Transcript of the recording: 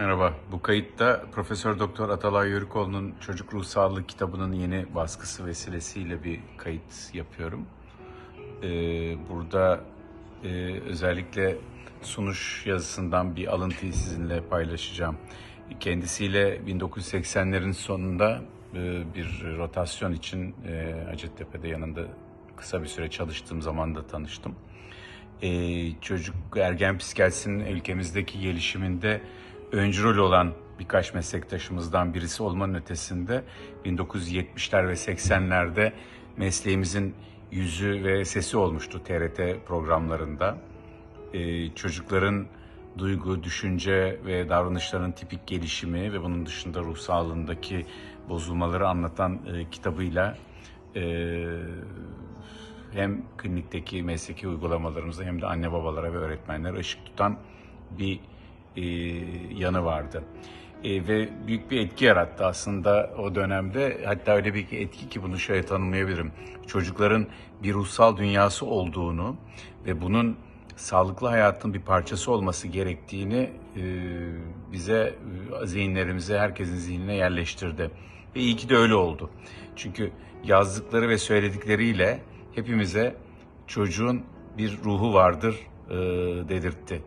Merhaba. Bu kayıtta Profesör Doktor Atalay Yörükoğlu'nun Çocuk Ruh Sağlığı kitabının yeni baskısı vesilesiyle bir kayıt yapıyorum. Ee, burada e, özellikle sunuş yazısından bir alıntıyı sizinle paylaşacağım. Kendisiyle 1980'lerin sonunda e, bir rotasyon için e, Hacettepe'de yanında kısa bir süre çalıştığım zaman da tanıştım e, çocuk ergen psikiyatrisinin ülkemizdeki gelişiminde öncü rol olan birkaç meslektaşımızdan birisi olmanın ötesinde 1970'ler ve 80'lerde mesleğimizin yüzü ve sesi olmuştu TRT programlarında. E, çocukların duygu, düşünce ve davranışlarının tipik gelişimi ve bunun dışında ruh sağlığındaki bozulmaları anlatan e, kitabıyla e, hem klinikteki mesleki uygulamalarımızda hem de anne babalara ve öğretmenlere ışık tutan bir e, yanı vardı. E, ve büyük bir etki yarattı aslında o dönemde. Hatta öyle bir etki ki bunu şöyle tanımlayabilirim. Çocukların bir ruhsal dünyası olduğunu ve bunun sağlıklı hayatın bir parçası olması gerektiğini e, bize, e, zihinlerimize, herkesin zihnine yerleştirdi. Ve iyi ki de öyle oldu. Çünkü yazdıkları ve söyledikleriyle hepimize çocuğun bir ruhu vardır e, dedirtti.